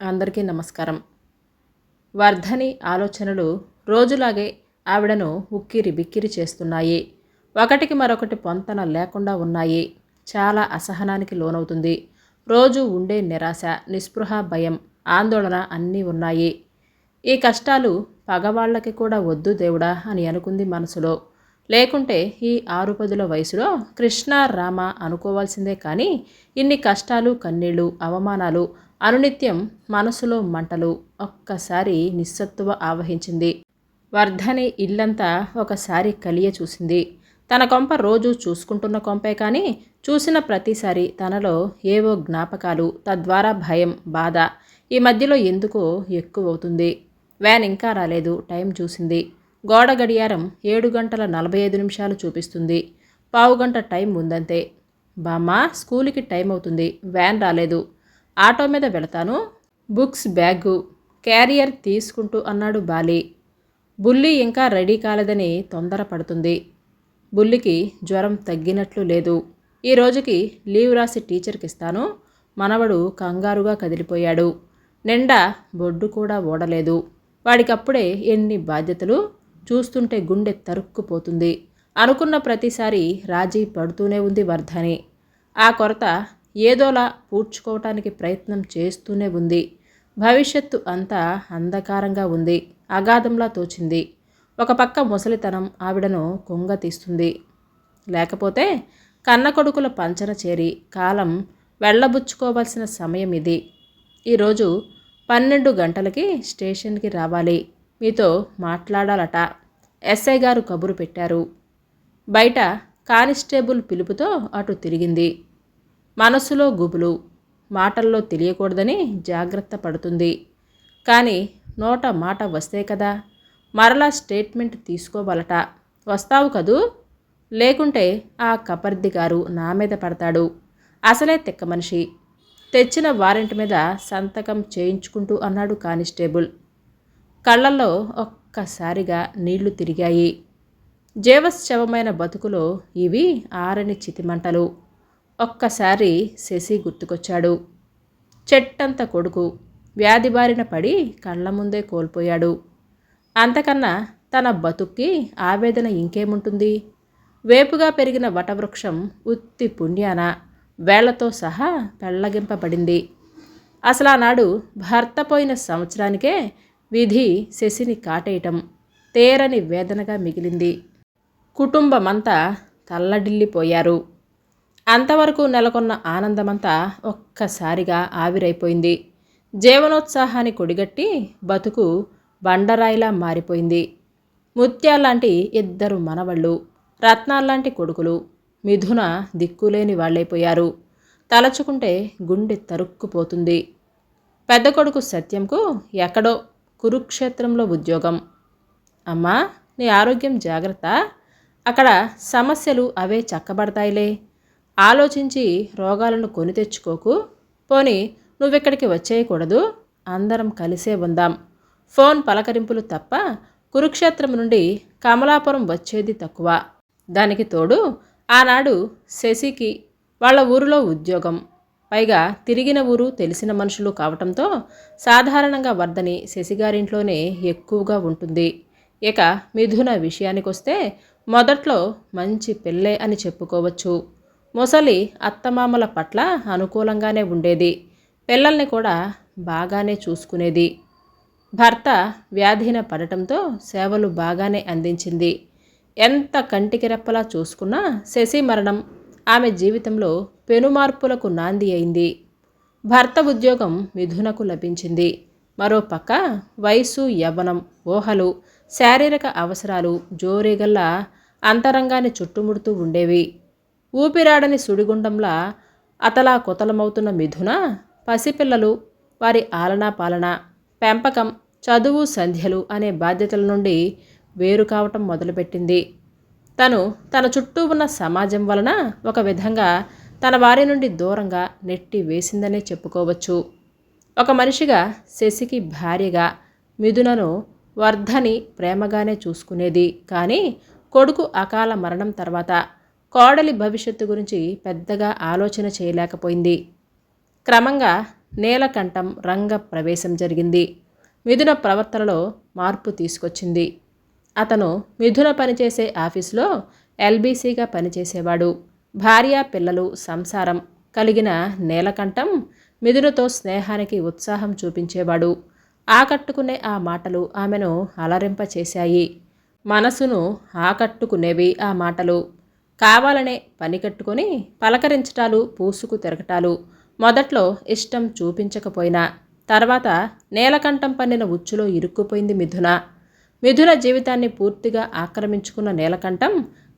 అందరికీ నమస్కారం. వర్ధని ఆలోచనలు రోజులాగే ఆవిడను ఉక్కిరి బిక్కిరి చేస్తున్నాయి. ఒకటికి మరొకటి పొంతన లేకుండా ఉన్నాయి. చాలా అసహనానికి లోనవుతుంది. రోజు ఉండే నిరాశ నిస్పృహ భయం ఆందోళన అన్నీ ఉన్నాయి. ఈ కష్టాలు పగవాళ్ళకి కూడా వద్దు దేవుడా అని అనుకుంది మనసులో. లేకుంటే ఈ ఆరు పదుల వయసులో కృష్ణ రామ అనుకోవాల్సిందే కానీ ఇన్ని కష్టాలు కన్నీళ్ళు అవమానాలు అనునిత్యం మనసులో మంటలు ఒక్కసారి నిస్సత్తువ ఆవహించింది. వర్ధని ఇల్లంతా ఒకసారి కలియ చూసింది. తన కొంప రోజు చూసుకుంటున్న కొంపే కానీ చూసిన ప్రతిసారి తనలో ఏవో జ్ఞాపకాలు తద్వారా భయం బాధ ఈ మధ్యలో ఎందుకో ఎక్కువవుతుంది. వ్యాన్ ఇంకా రాలేదు టైం చూసింది. గోడ గడియారం ఏడు గంటల నలభై ఐదు నిమిషాలు చూపిస్తుంది. పావు గంట టైం ఉందంతే. బామ్మ స్కూల్కి టైం అవుతుంది. వ్యాన్ రాలేదు. ఆటో మీద వెళతాను. బుక్స్ బ్యాగు క్యారియర్ తీసుకుంటూ అన్నాడు బాలి. బుల్లి ఇంకా రెడీ కాలేదని తొందరపడుతుంది బుల్లికి జ్వరం తగ్గినట్లు లేదు. ఈ రోజుకి లీవ్ రాసి టీచర్కి ఇస్తాను మనవడు కంగారుగా కదిలిపోయాడు. నిండా బొడ్డు కూడా ఓడలేదు. వాడికప్పుడే ఎన్ని బాధ్యతలు? చూస్తుంటే గుండె తరుక్కుపోతుంది. అనుకున్న ప్రతిసారి రాజీ పడుతూనే ఉంది వర్ధని. ఆ కొరత ఏదోలా పూడ్చుకోవటానికి ప్రయత్నం చేస్తూనే ఉంది. భవిష్యత్తు అంతా అంధకారంగా ఉంది. అగాధంలా తోచింది. ఒక పక్క ముసలితనం ఆవిడను కొంగ తీస్తుంది. లేకపోతే కన్న కొడుకుల పంచన చేరి కాలం వెళ్ళబుచ్చుకోవాల్సిన సమయం ఇది. ఈరోజు పన్నెండు గంటలకి స్టేషన్కి రావాలి. మీతో మాట్లాడాలట. ఎస్ఐ గారు కబురు పెట్టారు. బయట కానిస్టేబుల్ పిలుపుతో అటు తిరిగింది. మనసులో గుబులు మాటల్లో తెలియకూడదని జాగ్రత్త పడుతుంది. కానీ నోట మాట వస్తే కదా మరలా స్టేట్మెంట్ తీసుకోవాలట. వస్తావు కదూ? లేకుంటే ఆ కపర్ది గారు నా మీద పడతాడు. అసలే తిక్క మనిషి. తెచ్చిన వారెంట్ మీద సంతకం చేయించుకుంటూ అన్నాడు కానిస్టేబుల్. కళ్ళల్లో ఒక్కసారిగా నీళ్ళు తిరిగాయి. జీవశవమైన బతుకులో ఇవి ఆరని చితిమంటలు. ఒక్కసారి శశి గుర్తుకొచ్చాడు. చెట్టంత కొడుకు. వ్యాధి బారిన పడి కళ్ళ ముందే కోల్పోయాడు. అంతకన్నా తన బతుక్కి ఆవేదన ఇంకేముంటుంది? వేపుగా పెరిగిన వటవృక్షం ఉత్తి పుణ్యాన. వేళ్ళతో సహా పెళ్ళగింపబడింది. అసలు ఆనాడు భర్త పోయిన సంవత్సరానికే విధి శశిని కాటేయటం తేరని వేదనగా మిగిలింది. కుటుంబమంతా తల్లడిల్లిపోయారు. అంతవరకు నెలకొన్న ఆనందమంతా ఒక్కసారిగా ఆవిరైపోయింది. జీవనోత్సాహాన్ని కొడిగట్టి బతుకు బండరాయిలా మారిపోయింది. ముత్యాల్లాంటి ఇద్దరు మనవళ్ళు రత్నాల్లాంటి కొడుకులు మిథున దిక్కులేని వాళ్ళైపోయారు. తలచుకుంటే గుండె తరుక్కుపోతుంది. పెద్ద కొడుకు సత్యంకు ఎక్కడో కురుక్షేత్రంలో ఉద్యోగం. అమ్మా నీ ఆరోగ్యం జాగ్రత్త. అక్కడ సమస్యలు అవే చక్కబడతాయిలే. ఆలోచించి రోగాలను కొని తెచ్చుకోకు. పోని నువ్వెక్కడికి వచ్చేయకూడదు? అందరం కలిసే ఉందాం. ఫోన్ పలకరింపులు తప్ప కురుక్షేత్రం నుండి కమలాపురం వచ్చేది తక్కువ. దానికి తోడు ఆనాడు శశికి వాళ్ళ ఊరిలో ఉద్యోగం. పైగా తిరిగిన ఊరు తెలిసిన మనుషులు కావటంతో సాధారణంగా వర్ధని శశిగారింట్లోనే ఎక్కువగా ఉంటుంది. ఇక మిథున విషయానికొస్తే మొదట్లో మంచి పెళ్ళే అని చెప్పుకోవచ్చు. ముసలి అత్తమామల పట్ల అనుకూలంగానే ఉండేది. పిల్లల్ని కూడా బాగానే చూసుకునేది. భర్త వ్యాధిన పడటంతో సేవలు బాగానే అందించింది. ఎంత కంటికి రెప్పలా చూసుకున్నా శశి మరణం ఆమె జీవితంలో పెనుమార్పులకు నాంది అయింది. భర్త ఉద్యోగం మిథునకు లభించింది. మరోపక్క వయసు యవ్వనం ఊహలు శారీరక అవసరాలు జోరీగల్లా అంతరంగాన్ని చుట్టుముడుతూ ఉండేవి. ఊపిరాడని సుడిగుండంలా అతలా కుతలమవుతున్న మిథున పసిపిల్లలు వారి ఆలనా పాలన పెంపకం చదువు సంధ్యలు అనే బాధ్యతల నుండి వేరు కావటం మొదలుపెట్టింది. తను తన చుట్టూ ఉన్న సమాజం వలన ఒక విధంగా తన వారి నుండి దూరంగా నెట్టి వేసిందనే చెప్పుకోవచ్చు. ఒక మనిషిగా శశికి భార్యగా మిథునను వర్ధని ప్రేమగానే చూసుకునేది. కానీ కొడుకు అకాల మరణం తర్వాత కోడలి భవిష్యత్తు గురించి పెద్దగా ఆలోచన చేయలేకపోయింది. క్రమంగా నీలకంఠం రంగ ప్రవేశం జరిగింది. మిథున ప్రవర్తనలో మార్పు తీసుకొచ్చింది. అతను మిథున పనిచేసే ఆఫీసులో ఎల్బీసీగా పనిచేసేవాడు. భార్య పిల్లలు సంసారం కలిగిన నీలకంఠం మిథునతో స్నేహానికి ఉత్సాహం చూపించేవాడు. ఆకట్టుకునే ఆ మాటలు ఆమెను అలరింపచేశాయి. మనసును ఆకట్టుకునేవి ఆ మాటలు. కావాలనే పని కట్టుకొని పలకరించటాలు పూసుకు తిరగటాలు. మొదట్లో ఇష్టం చూపించకపోయినా తర్వాత నేలకంఠం పన్నిన ఉచ్చులో ఇరుక్కుపోయింది మిథున. మిథున జీవితాన్ని పూర్తిగా ఆక్రమించుకున్న నీలకంఠం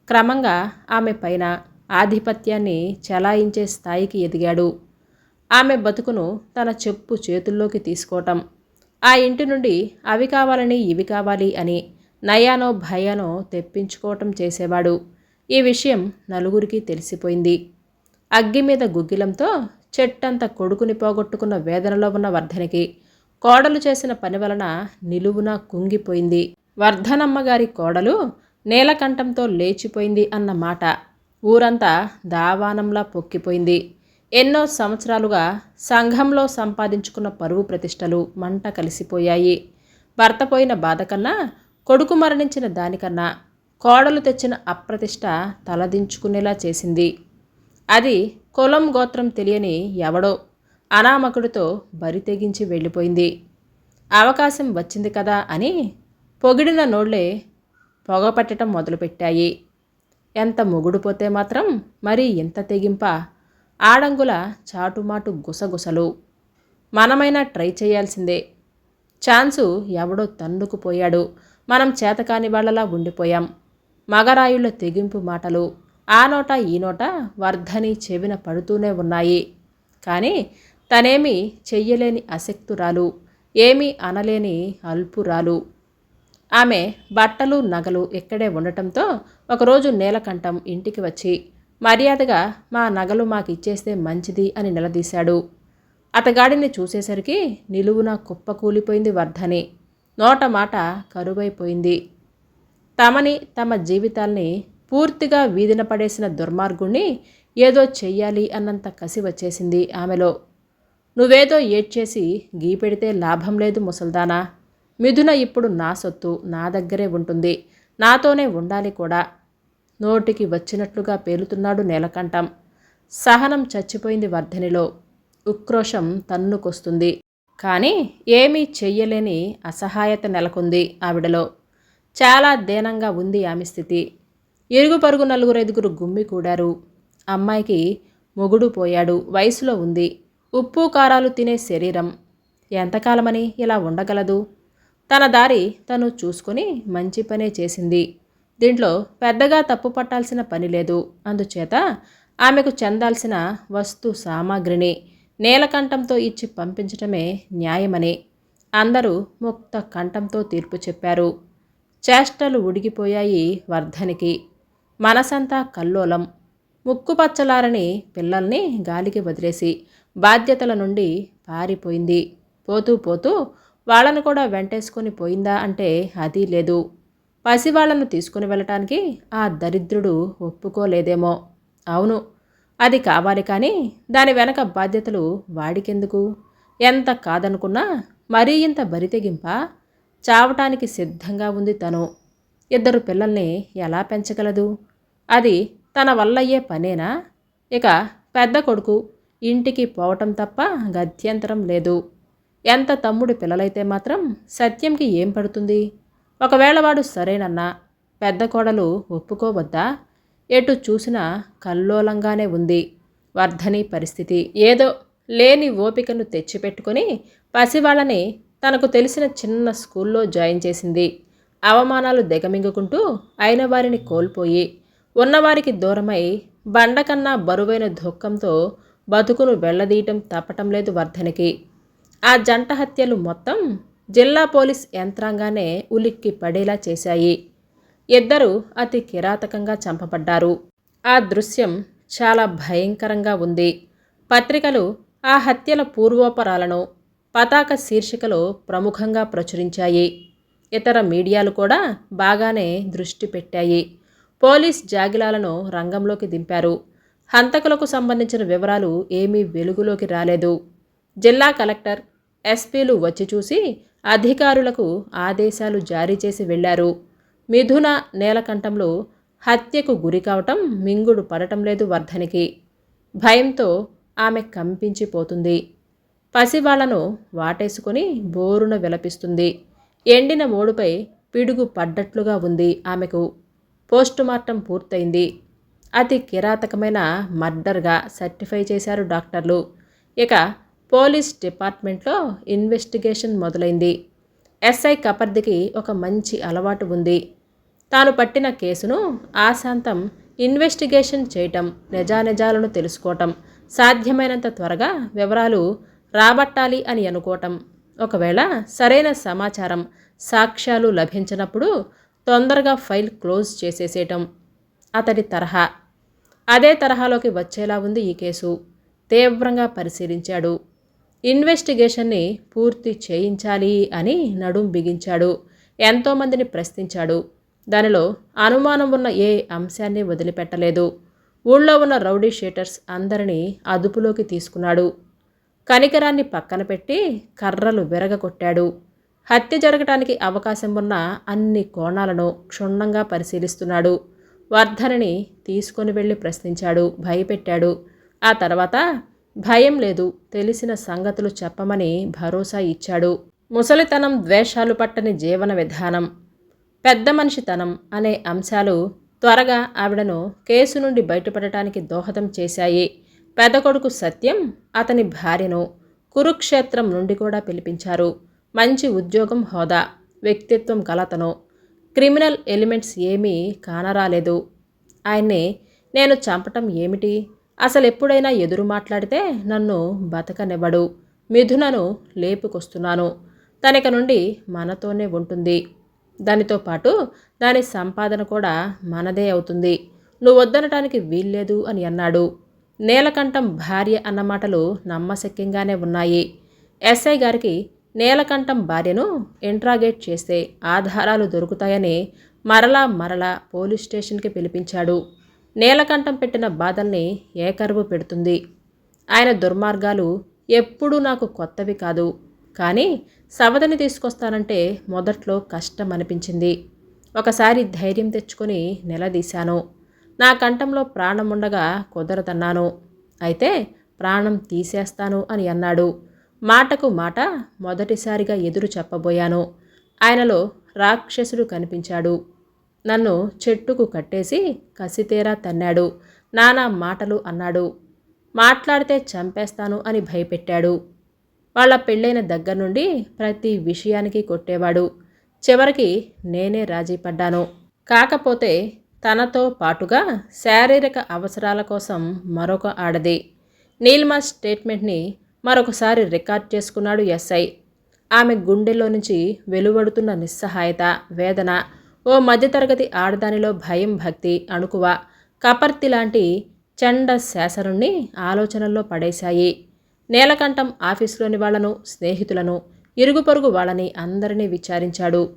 క్రమంగా ఆమె పైన ఆధిపత్యాన్ని చెలాయించే స్థాయికి ఎదిగాడు. ఆమె బతుకును తన చెప్పు చేతుల్లోకి తీసుకోవటం. ఆ ఇంటి నుండి అవి కావాలని ఇవి కావాలి అని నయానో భయానో తెప్పించుకోవటం చేసేవాడు. ఈ విషయం నలుగురికి తెలిసిపోయింది. అగ్గి మీద గుగ్గిలంతో చెట్టంత కొడుకుని పోగొట్టుకున్న వేదనలో ఉన్న వర్ధనికి కోడలు చేసిన పని వలన నిలువున కుంగిపోయింది. వర్ధనమ్మగారి కోడలు నీలకంఠంతో లేచిపోయింది అన్న మాట ఊరంతా దావానంలా పొక్కిపోయింది. ఎన్నో సంవత్సరాలుగా సంఘంలో సంపాదించుకున్న పరువు ప్రతిష్టలు మంట కలిసిపోయాయి. భర్త పోయిన బాధ కన్నా కొడుకు మరణించిన దానికన్నా కోడలు తెచ్చిన అప్రతిష్ట తలదించుకునేలా చేసింది. అది కులం గోత్రం తెలియని ఎవడో అనామకుడితో బరి తెగించి వెళ్ళిపోయింది. అవకాశం వచ్చింది కదా అని పొగిడిన నోళ్ళే పొగపట్టడం మొదలుపెట్టాయి. ఎంత మొగుడుపోతే మాత్రం మరి ఎంత తెగింప ఆడంగుల చాటుమాటు గుసగుసలు. మనమైనా ట్రై చేయాల్సిందే. ఛాన్సు ఎవడో తన్నుకుపోయాడు. మనం చేతకాని వాళ్ళలా ఉండిపోయాం. మగరాయుళ్ళ తెగింపు మాటలు. ఆ నోట ఈ నోట వర్ధని చెవిన పడుతూనే ఉన్నాయి. కానీ తనేమి చెయ్యలేని అశక్తురాలు ఏమీ అనలేని అల్పురాలు. ఆమె బట్టలు నగలు ఇక్కడే ఉండటంతో ఒకరోజు నీలకంఠం ఇంటికి వచ్చి మర్యాదగా మా నగలు మాకు ఇచ్చేస్తే మంచిది అని నిలదీశాడు. అతగాడిని చూసేసరికి నిలువున కుప్పకూలిపోయింది వర్ధని. నోట మాట కరువైపోయింది. తమని తమ జీవితాల్ని పూర్తిగా వీధిన పడేసిన దుర్మార్గుణ్ణి ఏదో చెయ్యాలి అన్నంత కసి వచ్చేసింది ఆమెలో. నువ్వేదో ఏడ్చేసి గీపెడితే లాభం లేదు ముసల్దానా. మిథున ఇప్పుడు నా సొత్తు నా దగ్గరే ఉంటుంది. నాతోనే ఉండాలి కూడా. నోటికి వచ్చినట్లుగా పేలుతున్నాడు నేలకంఠం. సహనం చచ్చిపోయింది వర్ధనిలో. ఉక్రోషం తన్నుకొస్తుంది. కానీ ఏమీ చెయ్యలేని అసహాయత నెలకొంది ఆవిడలో. చాలా దీనంగా ఉంది ఆమె స్థితి. ఇరుగు పరుగు నలుగురు ఐదుగురు గుమ్మి కూడారు. అమ్మాయికి మొగుడు పోయాడు. వయసులో ఉంది. ఉప్పు కారాలు తినే శరీరం. ఎంతకాలమని ఇలా ఉండగలదు? తన దారి తను చూసుకొని మంచి పనే చేసింది. దీంట్లో పెద్దగా తప్పు పట్టాల్సిన పని లేదు. అందుచేత ఆమెకు చెందాల్సిన వస్తు సామాగ్రిని నీలకంఠంతో ఇచ్చి పంపించటమే న్యాయమని అందరూ ముక్త కంఠంతో తీర్పు చెప్పారు. చేష్టలు ఉడిగిపోయాయి వర్ధనికి. మనసంతా కల్లోలం. ముక్కుపచ్చలారని పిల్లల్ని గాలికి వదిలేసి బాధ్యతల నుండి పారిపోయింది. పోతూ పోతూ వాళ్ళను కూడా వెంటేసుకొని పోయిందా అంటే అది లేదు. పసివాళ్ళను తీసుకుని వెళ్ళటానికి ఆ దరిద్రుడు ఒప్పుకోలేదేమో. అవును అది కావాలి కానీ దాని వెనక బాధ్యతలు వాడికెందుకు? ఎంత కాదనుకున్నా మరీ ఇంత బరితెగింప? చావటానికి సిద్ధంగా ఉంది తను. ఇద్దరు పిల్లల్ని ఎలా పెంచగలదు? అది తన వల్లయ్యే పనేనా? ఇక పెద్ద కొడుకు ఇంటికి పోవటం తప్ప గత్యంతరం లేదు. ఎంత తమ్ముడు పిల్లలైతే మాత్రం సత్యంకి ఏం పడుతుంది? ఒకవేళ వాడు సరేనన్నా పెద్ద కోడలు ఒప్పుకోవద్దా? ఎటు చూసినా కల్లోలంగానే ఉంది. వర్ధని పరిస్థితి. ఏదో లేని ఓపికను తెచ్చిపెట్టుకొని పసివాళ్ళని తనకు తెలిసిన చిన్న స్కూల్లో జాయిన్ చేసింది. అవమానాలు దిగమింగుకుంటూ అయిన వారిని కోల్పోయి ఉన్నవారికి దూరమై బండకన్నా బరువైన దుఃఖంతో బతుకును వెళ్ళదీయటం తప్పటం లేదు వర్ధనికి. ఆ జంట హత్యలు మొత్తం జిల్లా పోలీస్ యంత్రాంగానే ఉలిక్కి పడేలా చేశాయి. ఇద్దరు అతి కిరాతకంగా చంపబడ్డారు. ఆ దృశ్యం చాలా భయంకరంగా ఉంది. పత్రికలు ఆ హత్యల పూర్వోపరాలను పతాక శీర్షికలో ప్రముఖంగా ప్రచురించాయి. ఇతర మీడియాలు కూడా బాగానే దృష్టి పెట్టాయి. పోలీస్ జాగిలాలను రంగంలోకి దింపారు. హంతకులకు సంబంధించిన వివరాలు ఏమీ వెలుగులోకి రాలేదు. జిల్లా కలెక్టర్ ఎస్పీలు వచ్చి చూసి అధికారులకు ఆదేశాలు జారీ చేసి వెళ్ళారు. మిథున నేలకంఠంలో హత్యకు గురి కావటం మింగుడు పడటం లేదు వర్ధనికి. భయంతో ఆమె కంపించిపోతుంది. పసివాళ్ళను వాటేసుకుని బోరున విలపిస్తుంది. ఎండిన మోడుపై పిడుగు పడ్డట్లుగా ఉంది ఆమెకు. పోస్టుమార్టం పూర్తయింది. అతి కిరాతకమైన మర్డర్గా సర్టిఫై చేశారు డాక్టర్లు. ఇక పోలీస్ డిపార్ట్మెంట్లో ఇన్వెస్టిగేషన్ మొదలైంది. ఎస్ఐ కపర్దికి ఒక మంచి అలవాటు ఉంది. తాను పట్టిన కేసును ఆశాంతం ఇన్వెస్టిగేషన్ చేయటం నిజానిజాలను తెలుసుకోవటం సాధ్యమైనంత త్వరగా వివరాలు రాబట్టాలి అని అనుకోవటం. ఒకవేళ సరైన సమాచారం సాక్ష్యాలు లభించినప్పుడు తొందరగా ఫైల్ క్లోజ్ చేసేసేయటం అతడి తరహా. అదే తరహాలోకి వచ్చేలా ఉంది ఈ కేసు. తీవ్రంగా పరిశీలించాడు. ఇన్వెస్టిగేషన్ని పూర్తి చేయించాలి అని నడుం బిగించాడు. ఎంతోమందిని ప్రశ్నించాడు. దానిలో అనుమానం ఉన్న ఏ అంశాన్ని వదిలిపెట్టలేదు. ఊళ్ళో ఉన్న రౌడీ షీటర్స్ అందరినీ అదుపులోకి తీసుకున్నాడు. కనికరాన్ని పక్కన పెట్టి కర్రలు విరగకొట్టాడు హత్య జరగటానికి అవకాశం ఉన్న అన్ని కోణాలను క్షుణ్ణంగా పరిశీలిస్తున్నాడు. వర్ధనని తీసుకొని వెళ్ళి ప్రశ్నించాడు భయపెట్టాడు. ఆ తర్వాత భయం లేదు తెలిసిన సంగతులు చెప్పమని భరోసా ఇచ్చాడు. ముసలితనం ద్వేషాలు పట్టని జీవన విధానం. పెద్ద మనిషితనం అనే అంశాలు త్వరగా ఆవిడను కేసు నుండి బయటపడటానికి దోహదం చేశాయి. పెద్ద కొడుకు సత్యం అతని భార్యను కురుక్షేత్రం నుండి కూడా పిలిపించారు. మంచి ఉద్యోగం హోదా వ్యక్తిత్వం కలతను క్రిమినల్ ఎలిమెంట్స్ ఏమీ కానరాలేదు. ఆయన్ని నేను చంపటం ఏమిటి? అసలు ఎప్పుడైనా ఎదురు మాట్లాడితే నన్ను బతకనివ్వడు. మిథునను లేపుకొస్తున్నాను. తనక నుండి మనతోనే ఉంటుంది. దానితో పాటు దాని సంపాదన కూడా మనదే అవుతుంది. నువ్వు వద్దనటానికి వీల్లేదు అని అన్నాడు. నీలకంఠం భార్య అన్న మాటలు నమ్మశక్యంగానే ఉన్నాయి. ఎస్ఐ గారికి నీలకంఠం భార్యను ఇంట్రాగేట్ చేస్తే ఆధారాలు దొరుకుతాయని మరలా మరలా పోలీస్ స్టేషన్కి పిలిపించాడు. నీలకంఠం పెట్టిన బాధల్ని ఏకరువు పెడుతుంది. ఆయన దుర్మార్గాలు ఎప్పుడూ నాకు కొత్తవి కాదు. కానీ సవదని తీసుకొస్తానంటే మొదట్లో కష్టం అనిపించింది ఒకసారి ధైర్యం తెచ్చుకొని నిలదీశాను. నా కంఠంలో ప్రాణం ఉండగా కుదరదన్నాను. అయితే ప్రాణం తీసేస్తాను అని అన్నాడు. మాటకు మాట మొదటిసారిగా ఎదురు చెప్పబోయాను. ఆయనలో రాక్షసుడు కనిపించాడు. నన్ను చెట్టుకు కట్టేసి కసితేరా తన్నాడు. నానా మాటలు అన్నాడు. మాట్లాడితే చంపేస్తాను అని భయపెట్టాడు. వాళ్ళ పెళ్ళైన దగ్గర నుండి ప్రతి విషయానికి కొట్టేవాడు. చివరికి నేనే రాజీ పడ్డాను కాకపోతే తనతో పాటుగా శారీరక అవసరాల కోసం మరొక ఆడది. నీల్మా స్టేట్మెంట్ని మరొకసారి రికార్డ్ చేసుకున్నాడు ఎస్ఐ. ఆమె గుండెల్లో నుంచి వెలువడుతున్న నిస్సహాయత వేదన ఓ మధ్యతరగతి ఆడదానిలో భయం భక్తి అణుకువ కపర్తి లాంటి చండ శాసనుణ్ణి ఆలోచనల్లో పడేశాయి. నేలకంఠం ఆఫీసులోని వాళ్ళను స్నేహితులను ఇరుగు పొరుగు వాళ్ళని అందరినీ విచారించాడు.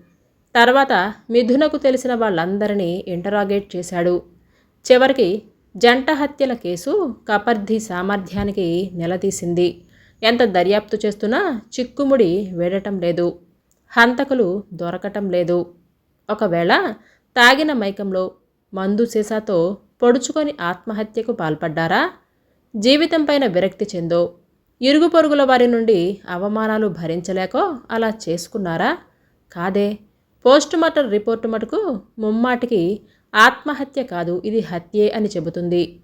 తర్వాత మిథునకు తెలిసిన వాళ్ళందరినీ ఇంటరాగేట్ చేశాడు. చివరికి జంట హత్యల కేసు కపర్ధి సామర్థ్యానికి నిలదీసింది. ఎంత దర్యాప్తు చేస్తున్నా చిక్కుముడి వేడటం లేదు. హంతకులు దొరకటం లేదు. ఒకవేళ తాగిన మైకంలో మందు సీసాతో పొడుచుకొని ఆత్మహత్యకు పాల్పడ్డారా? జీవితంపైన విరక్తి చెందో ఇరుగు పొరుగుల వారి నుండి అవమానాలు భరించలేకో అలా చేసుకున్నారా? కాదే. పోస్టుమార్టం రిపోర్టు మటుకు ముమ్మాటికి ఆత్మహత్య కాదు ఇది హత్యే అని చెబుతుంది.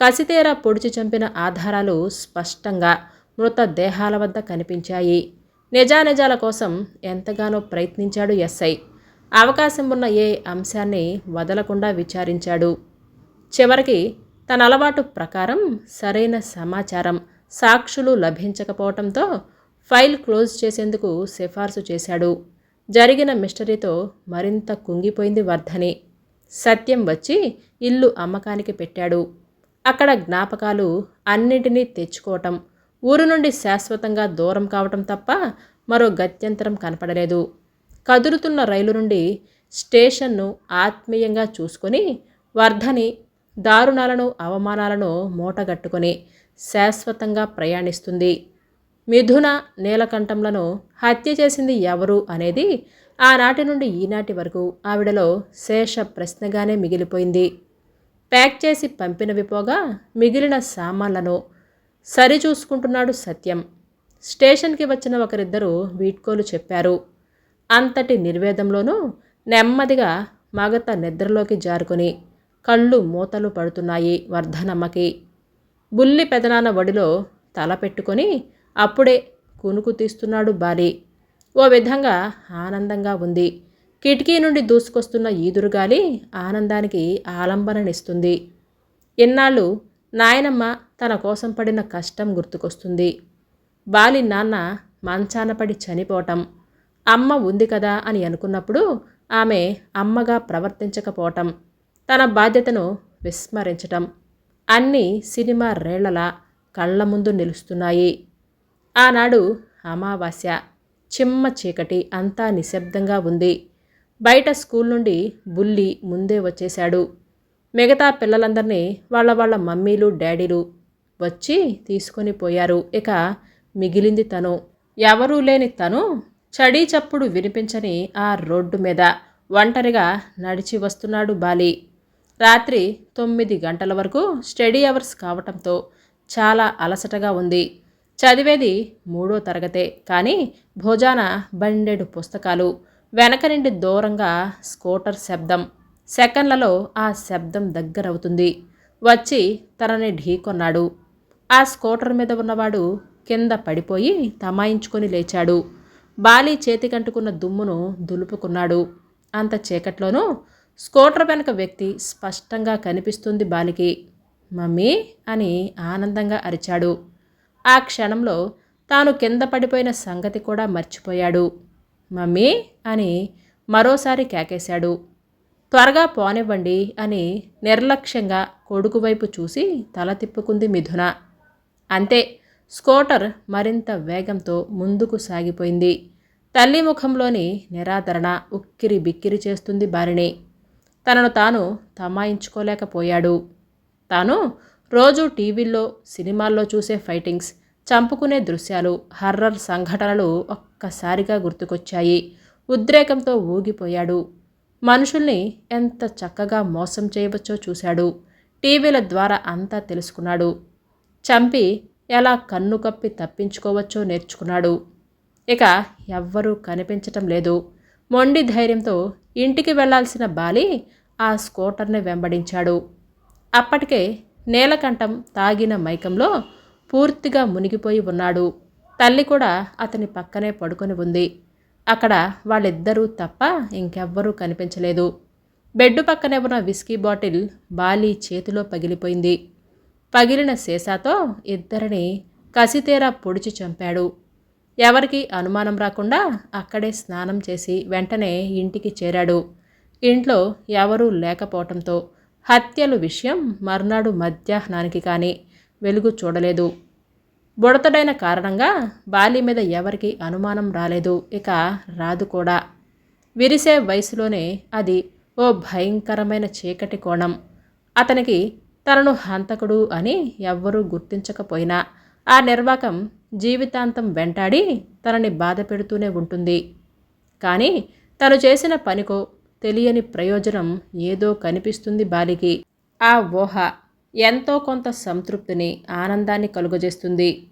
కసితేరా పొడిచి చంపిన ఆధారాలు స్పష్టంగా మృతదేహాల వద్ద కనిపించాయి. నిజానిజాల కోసం ఎంతగానో ప్రయత్నించాడు ఎస్ఐ. అవకాశం ఉన్న ఏ అంశాన్ని వదలకుండా విచారించాడు. చివరికి తన అలవాటు ప్రకారం సరైన సమాచారం సాక్షులు లభించకపోవడంతో ఫైల్ క్లోజ్ చేసేందుకు సిఫార్సు చేశాడు. జరిగిన మిస్టరీతో మరింత కుంగిపోయింది వర్ధని. సత్యం వచ్చి ఇల్లు అమ్మకానికి పెట్టాడు. అక్కడ జ్ఞాపకాలు అన్నింటినీ తెచ్చుకోవటం ఊరు నుండి శాశ్వతంగా దూరం కావటం తప్ప మరో గత్యంతరం కనపడలేదు. కదులుతున్న రైలు నుండి స్టేషన్ను ఆత్మీయంగా చూసుకొని వర్ధని దారుణాలను అవమానాలను మూటగట్టుకొని శాశ్వతంగా ప్రయాణిస్తుంది. మిథున నీలకంఠంలను హత్య చేసింది ఎవరు అనేది ఆనాటి నుండి ఈనాటి వరకు ఆవిడలో శేష ప్రశ్నగానే మిగిలిపోయింది. ప్యాక్ చేసి పంపినవి పోగా మిగిలిన సామాన్లను సరిచూసుకుంటున్నాడు సత్యం. స్టేషన్కి వచ్చిన ఒకరిద్దరు వీడ్కోలు చెప్పారు. అంతటి నిర్వేదంలోనూ నెమ్మదిగా మగత నిద్రలోకి జారుకొని కళ్ళు మూతలు పడుతున్నాయి వర్ధనమ్మకి. బుల్లి పెదనాన్న వడిలో తల పెట్టుకొని అప్పుడే కునుకు తీస్తున్నాడు బాలి. ఓ విధంగా ఆనందంగా ఉంది. కిటికీ నుండి దూసుకొస్తున్న ఈదురుగాలి ఆనందానికి ఆలంబననిస్తుంది. ఇన్నాళ్ళు నాయనమ్మ తన కోసం పడిన కష్టం గుర్తుకొస్తుంది. బాలి నాన్న మంచాన పడి చనిపోవటం. అమ్మ ఉంది కదా అని అనుకున్నప్పుడు ఆమె అమ్మగా ప్రవర్తించకపోవటం. తన బాధ్యతను విస్మరించటం. అన్నీ సినిమా రేళ్ళలా కళ్ళ ముందు నిలుస్తున్నాయి. ఆనాడు అమావాస్య చిమ్మ చీకటి అంతా నిశ్శబ్దంగా ఉంది. బయట స్కూల్ నుండి బుల్లి ముందే వచ్చేశాడు. మిగతా పిల్లలందరినీ వాళ్ళ వాళ్ళ మమ్మీలు డాడీలు వచ్చి తీసుకొని పోయారు. ఇక మిగిలింది తను. ఎవరూ లేని తను చడీ చప్పుడు వినిపించని ఆ రోడ్డు మీద ఒంటరిగా నడిచి వస్తున్నాడు బాలి. రాత్రి తొమ్మిది గంటల వరకు స్టడీ అవర్స్ కావటంతో చాలా అలసటగా ఉంది. చదివేది మూడో తరగతే. కానీ భోజాన బండెడు పుస్తకాలు వెనక నుండి దూరంగా స్కూటర్ శబ్దం. సెకండ్లలో ఆ శబ్దం దగ్గరవుతుంది. వచ్చి తనని ఢీకొన్నాడు. ఆ స్కూటర్ మీద ఉన్నవాడు కింద పడిపోయి తమాయించుకొని లేచాడు. బాలి చేతికంటుకున్న దుమ్మును దులుపుకున్నాడు. అంత చీకట్లోనూ స్కూటర్ వెనక వ్యక్తి స్పష్టంగా కనిపిస్తుంది బాలికి. మమ్మీ అని ఆనందంగా అరిచాడు. ఆ క్షణంలో తాను కింద పడిపోయిన సంగతి కూడా మర్చిపోయాడు. మమ్మీ అని మరోసారి కేకేశాడు. త్వరగా పోనివ్వండి అని నిర్లక్ష్యంగా కొడుకు వైపు చూసి తల తిప్పుకుంది మిథున. అంతే స్కూటర్ మరింత వేగంతో ముందుకు సాగిపోయింది. తల్లి ముఖంలోని నిరాదరణ ఉక్కిరి బిక్కిరి చేస్తుంది బారిని. తనను తాను తమాయించుకోలేకపోయాడు. తాను రోజు టీవీల్లో సినిమాల్లో చూసే ఫైటింగ్స్ చంపుకునే దృశ్యాలు హర్రర్ సంఘటనలు ఒక్కసారిగా గుర్తుకొచ్చాయి. ఉద్రేకంతో ఊగిపోయాడు. మనుషుల్ని ఎంత చక్కగా మోసం చేయవచ్చో చూశాడు. టీవీల ద్వారా అంతా తెలుసుకున్నాడు. చంపి ఎలా కన్ను కప్పి తప్పించుకోవచ్చో నేర్చుకున్నాడు. ఇక ఎవ్వరూ కనిపించటం లేదు. మొండి ధైర్యంతో ఇంటికి వెళ్ళాల్సిన బాలి ఆ స్కూటర్ని వెంబడించాడు. అప్పటికే నీలకంఠం తాగిన మైకంలో పూర్తిగా మునిగిపోయి ఉన్నాడు. తల్లి కూడా అతని పక్కనే పడుకొని ఉంది. అక్కడ వాళ్ళిద్దరూ తప్ప ఇంకెవ్వరూ కనిపించలేదు. బెడ్ పక్కనే ఉన్న విస్కీ బాటిల్ బాలి చేతిలో పగిలిపోయింది. పగిలిన సీసాతో ఇద్దరిని కసితేరా పొడిచి చంపాడు. ఎవరికి అనుమానం రాకుండా అక్కడే స్నానం చేసి వెంటనే ఇంటికి చేరాడు. ఇంట్లో ఎవరూ లేకపోవటంతో హత్యలు విషయం మర్నాడు మధ్యాహ్నానికి కానీ వెలుగు చూడలేదు. బుడతడైన కారణంగా బాలి మీద ఎవరికి అనుమానం రాలేదు. ఇక రాదు కూడా. విరిసే వయసులోనే అది ఓ భయంకరమైన చీకటి కోణం. అతనికి తనను హంతకుడు అని ఎవ్వరూ గుర్తించకపోయినా ఆ నిర్వాకం జీవితాంతం వెంటాడి తనని బాధ పెడుతూనే ఉంటుంది. కానీ తను చేసిన పనికో తెలియని ప్రయోజనం ఏదో కనిపిస్తుంది బాలికి. ఆ ఊహ ఎంతో కొంత సంతృప్తిని ఆనందాన్ని కలుగజేస్తుంది.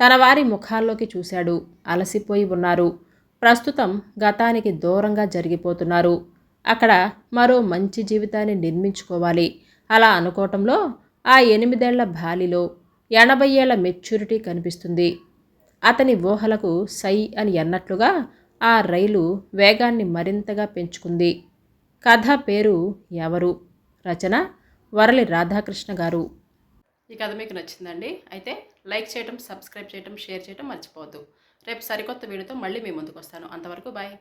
తన వారి ముఖాల్లోకి చూశాడు. అలసిపోయి ఉన్నారు. ప్రస్తుతం గతానికి దూరంగా జరిగిపోతున్నారు. అక్కడ మరో మంచి జీవితాన్ని నిర్మించుకోవాలి. అలా అనుకోవటంలో ఆ ఎనిమిదేళ్ళ బాలిలో ఎనభై ఏళ్ళ మెచ్యూరిటీ కనిపిస్తుంది. అతని ఊహలకు సై అని అన్నట్లుగా ఆ రైలు వేగాన్ని మరింతగా పెంచుకుంది. కథ పేరు ఎవరు? రచన వరలి రాధాకృష్ణ గారు. ఈ కథ మీకు నచ్చిందండి అయితే లైక్ చేయటం సబ్స్క్రైబ్ చేయటం షేర్ చేయటం మర్చిపోవద్దు. రేపు సరికొత్త వీడియోతో మళ్ళీ మీ ముందుకు వస్తాను. అంతవరకు బాయ్.